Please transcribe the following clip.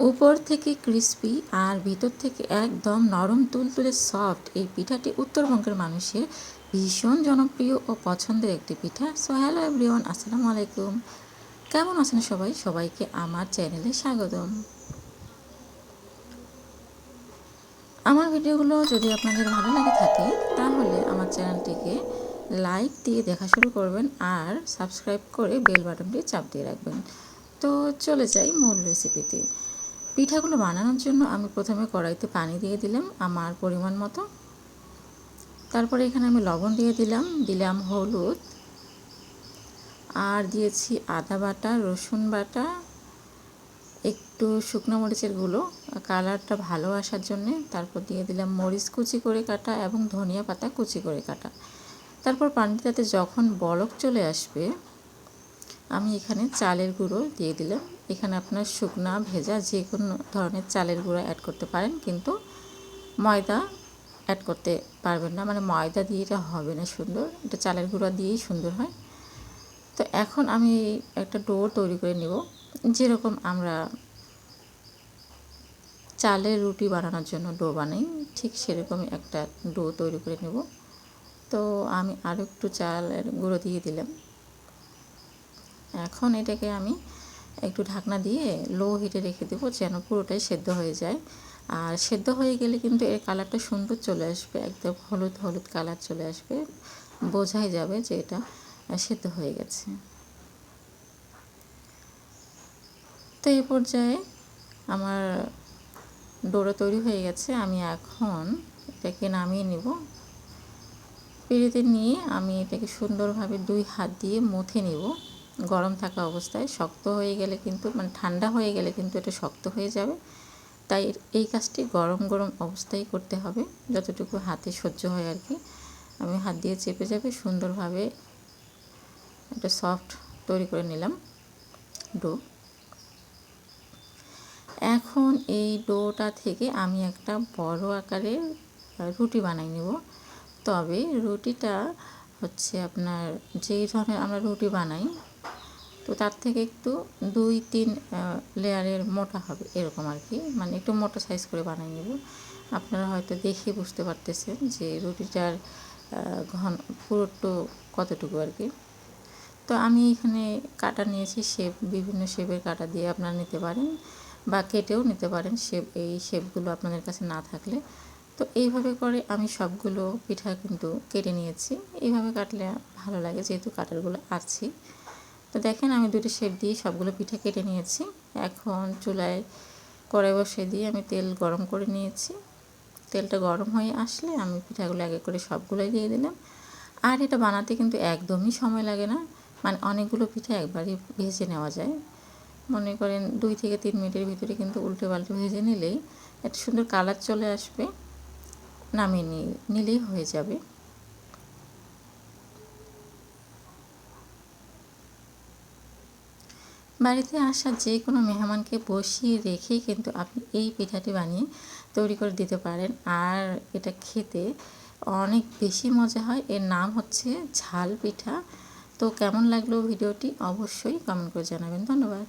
উপর থেকে ক্রিস্পি আর ভিতর থেকে একদম নরম তুলতুলে সফট এই পিঠাটি উত্তরবঙ্গের মানুষের ভীষণ জনপ্রিয় ও পছন্দের একটি পিঠা। সো হ্যালো এভরিওয়ান আসসালামু আলাইকুম। কেমন আছেন সবাই? সবাইকে আমার চ্যানেলে স্বাগতম। আমার ভিডিওগুলো যদি আপনাদের ভালো লাগে থাকে, তাহলে আমার চ্যানেলটিকে লাইক দিয়ে দেখা শুরু করবেন আর সাবস্ক্রাইব করে বেল বাটনটি চাপ দিয়ে রাখবেন। তো চলে যাই মূল রেসিপিতে পিঠাগুলো বানানোর জন্য আমি প্রথমে কড়াইতে পানি দিয়ে দিলাম আমার পরিমাণ মতো। তারপরে এখানে আমি লবণ দিয়ে দিলাম দিলাম হলুদ। আর দিয়েছি আদা বাটা, রসুন বাটা, একটু শুকনো মরিচের গুঁড়ো। কালারটা ভালো আসার জন্যে তারপর দিয়ে দিলাম মরিচ কুচি করে কাটা এবং ধনিয়া পাতা কুচি করে কাটা। তারপর পানিটাতে যখন বলক চলে আসবে, আমি এখানে চালের গুঁড়ো দিয়ে দিলাম। এখানে আপনার শুকনা, ভেজা যে কোনো ধরনের চালের গুঁড়ো অ্যাড করতে পারেন, কিন্তু ময়দা অ্যাড করতে পারবেন না। মানে ময়দা দিয়ে এটা হবে না সুন্দর। এটা চালের গুঁড়া দিয়েই সুন্দর হয়। তো এখন আমি একটা ডো তৈরি করে নেব। যেরকম আমরা চালের রুটি বানানোর জন্য ডো বানাই, ঠিক সেরকমই একটা ডো তৈরি করে নেব। তো আমি আরও একটু চালের গুঁড়ো দিয়ে দিলাম। এখন এটাকে আমি একটু ঢাকনা দিয়ে লো হিটে রেখে দেবো যেন পুরোটাই সেদ্ধ হয়ে যায়। আর সেদ্ধ হয়ে গেলে কিন্তু এর কালারটা সুন্দর চলে আসবে, একদম হলুদ হলুদ কালার চলে আসবে। বোঝাই যাবে যে এটা সেদ্ধ হয়ে গেছে। তো এই পর্যায়ে আমার ডোরা তৈরি হয়ে গেছে, আমি এখন এটাকে নামিয়ে নিব। পিড়িতে নিয়ে আমি এটাকে সুন্দরভাবে দুই হাত দিয়ে মুথে নিব। গরম থাকা অবস্থায় শক্ত হয়ে গেলে কিন্তু মানে ঠান্ডা হয়ে গেলে কিন্তু এটা শক্ত হয়ে যাবে। তাই এই কাজটি গরম গরম অবস্থায় করতে হবে, যতটুকু হাতে সহ্য হয় আর কি। আমি হাত দিয়ে চেপে যাবে সুন্দরভাবে একটা সফট তৈরি করে নিলাম ডো। এখন এই ডোটা থেকে আমি একটা বড় আকারের রুটি বানাই নেব। তবে রুটিটা হচ্ছে আপনার যেই ধরনের আমরা রুটি বানাই তো তার থেকে একটু দুই, তিন লেয়ারের মোটা হবে এরকম আর কি। মানে একটু মোটা সাইজ করে বানিয়ে নেব। আপনারা হয়তো দেখে বুঝতে পারতেছেন যে রুটিটার ঘন পুরোটো কতটুকু আর কি। তো আমি এখানে কাটা নিয়েছি শেপ বিভিন্ন শেপের কাটা দিয়ে আপনারা নিতে পারেন বা কেটেও নিতে পারেন শেপ এই শেপগুলো আপনাদের কাছে না থাকলে। তো এইভাবে করে আমি সবগুলো পিঠা কিন্তু কেটে নিয়েছি। এইভাবে কাটলে ভালো লাগে যেহেতু কাটারগুলো আছে। তো দেখেন আমি দুটো শেপ দিয়ে সবগুলো পিঠা কেটে নিয়েছি। এখন চুলায় কড়াই বসে দিয়ে আমি তেল গরম করে নিয়েছি। তেলটা গরম হয়ে আসলে আমি পিঠাগুলো আগে করে সবগুলোই দিয়ে দিলাম। আর এটা বানাতে কিন্তু একদমই সময় লাগে না। মানে অনেকগুলো পিঠা একবারই ভেজে নেওয়া যায়। মনে করেন দুই থেকে তিন মিনিটের ভিতরে কিন্তু উল্টে পাল্টে ভেজে নিলেই একটা সুন্দর কালার চলে আসবে। নামিয়ে নিয়ে নিলেই হয়ে যাবে। বাড়িতে আসা যে কোনো মেহমানকে বসিয়ে রেখে কিন্তু আপনি এই পিঠাটি বানিয়ে তৈরি করে দিতে পারেন। আর এটা খেতে অনেক বেশি মজা হয়। এর নাম হচ্ছে ঝাল পিঠা। তো কেমন লাগল ভিডিওটি অবশ্যই কমেন্ট করে জানাবেন। ধন্যবাদ।